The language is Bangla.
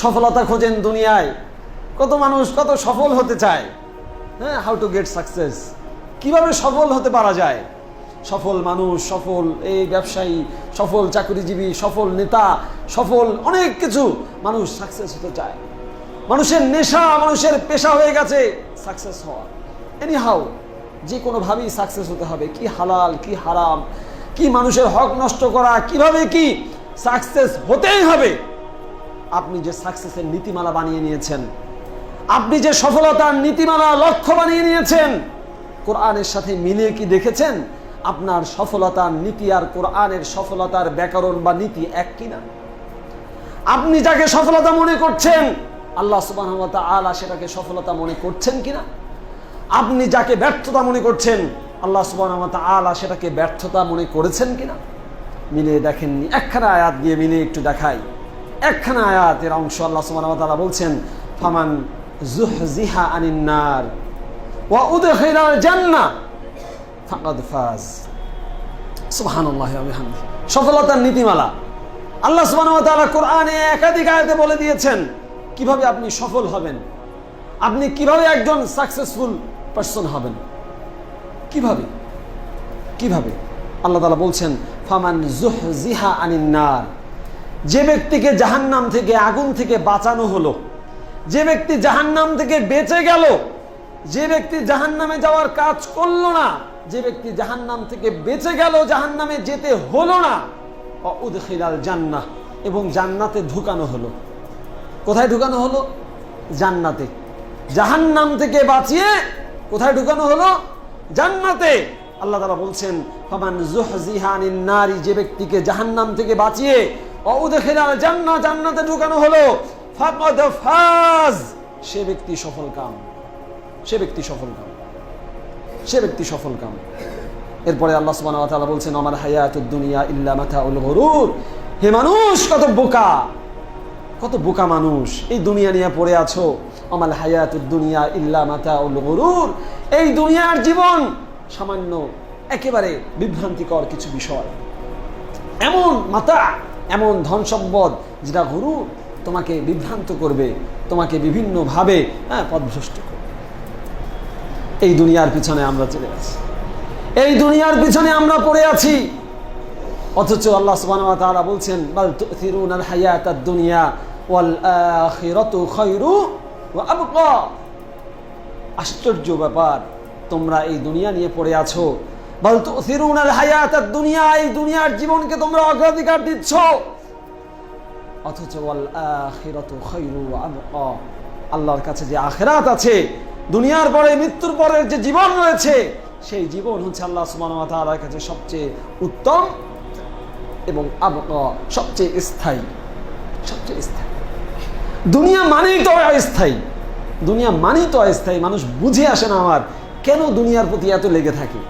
সফলতা খোঁজেন দুনিয়ায়। কত মানুষ কত সফল হতে চায়। হ্যাঁ হাউ টু গেট সাকসেস কীভাবে সফল হতে পারা যায়? সফল মানুষ, সফল এই ব্যবসায়ী, সফল চাকরিজীবী, সফল নেতা, সফল অনেক কিছু মানুষ সাকসেস হতে চায়। মানুষের নেশা, মানুষের পেশা হয়ে গেছে সাকসেস হওয়া। এনি হাউ যে কোনোভাবেই সাকসেস হতে হবে। কি হালাল, কি হারাম, কি মানুষের হক নষ্ট করা, কীভাবে কি সাকসেস হতেই হবে আপনি যে সাকসেসের নীতিমালা বানিয়ে নিয়েছেন, আপনি যে সফলতার নীতিমালা লক্ষ্য বানিয়ে নিয়েছেন, কোরআনের সাথে মিলিয়ে কি দেখেছেন? আপনার সফলতার নীতি আর কোরআনের সফলতার ব্যাকরণ বা নীতি এক কিনা আপনি যাকে সফলতা মনে করছেন, আল্লাহ সুবাহ আলা সেটাকে সফলতা মনে করছেন কিনা আপনি যাকে ব্যর্থতা মনে করছেন, আল্লাহ সুবাহ আলা সেটাকে ব্যর্থতা মনে করেছেন কিনা মিলিয়ে দেখেননি, একখানা আয়াত দিয়ে মিলিয়ে একটু দেখাই। একখানা আয়াতের অংশ আল্লাহ সুবাহ তালা বলছেন, ফামান জুহজিহা আনিন্নার ওয়া উদখিলাল জান্নাহ ফাকাদ ফাজ। সুবহানাল্লাহি ওয়া বিহামদিহি। সফলতার নীতিমালা। আল্লাহ সুবহানাহু ওয়া তাআলা কোরআনে একাধিক আয়াতে বলে দিয়েছেন, কীভাবে আপনি সফল হবেন? আপনি কীভাবে একজন সাকসেসফুল পারসন হবেন? কীভাবে? কীভাবে? আল্লাহ তাআলা বলছেন, ফামান জুহজিহা আনিন্নার যে ব্যক্তিকে জাহান্নাম থেকে, আগুন থেকে বাঁচানো হলো, যে ব্যক্তি জাহান্নাম থেকে বেঁচে গেল, যে ব্যক্তি জাহান্নামে যাওয়ার কাজ করল না, যে ব্যক্তি জাহান্নাম থেকে বেঁচে গেল, জাহান্নামে যেতে হলো না উদখিলাল জান্নাহ, এবং জান্নাতে ঢুকানো হলো। কোথায় ঢুকানো হলো? জান্নাতে। জাহান্নাম থেকে বাঁচিয়ে কোথায় ঢুকানো হলো? জান্নাতে। আল্লাহ তাআলা বলছেন, ফামান জুহজিহানিন নারী যে ব্যক্তিকে জাহান্নাম থেকে বাঁচিয়ে অউদখিলাল জান্নাহ জান্নাতে ঢুকানো হলো। ফাকাদ ফাজ। সে ব্যক্তি সফল কাম। সে ব্যক্তি সফল কাম। সে ব্যক্তি সফল কাম। এরপরে আল্লাহ সুবহানাহু ওয়া তাআলা বলছেন আমার হায়াতুদ দুনিয়া ইল্লা মাতাউল গুরুর। হে মানুষ, কত বোকা। কত বোকা মানুষ। এই দুনিয়া নিয়ে পড়ে আছো। আমাল হায়াতুদ দুনিয়া ইল্লা মাতাউল গুরুর। এই দুনিয়ার জীবন সামান্য, একেবারে বিভ্রান্তিকর কিছু বিষয়। এমন মাতা এমন ধন সম্পদ যেটা গুরু তোমাকে বিভ্রান্ত করবে, তোমাকে বিভিন্নভাবে হ্যাঁ পদভ্রষ্ট করবে। এই দুনিয়ার পিছনে আমরা চলে আছি। এই দুনিয়ার পিছনে আমরা পড়ে আছি। অথচ আল্লাহ ওয়া বলছেন আশ্চর্য ব্যাপার, তোমরা এই দুনিয়া নিয়ে পড়ে আছো। দুনিয়ার জীবনকে তোমরা অগ্রাধিকার দিচ্ছ। অথচ আল্লাহর কাছে যে আখেরাত আছে, দুনিয়ার পরে, মৃত্যুর পরের যে জীবন রয়েছে, সেই জীবন হচ্ছে আল্লাহ তাআলার কাছে সবচেয়ে উত্তম এবং সবচেয়ে স্থায়ী সবচেয়ে স্থায়ী। দুনিয়া মানেই তো অস্থায়ী। দুনিয়া মানেই তো অস্থায়ী। মানুষ বুঝে আসে না আমার, কেন দুনিয়ার প্রতি এত লেগে থাকে?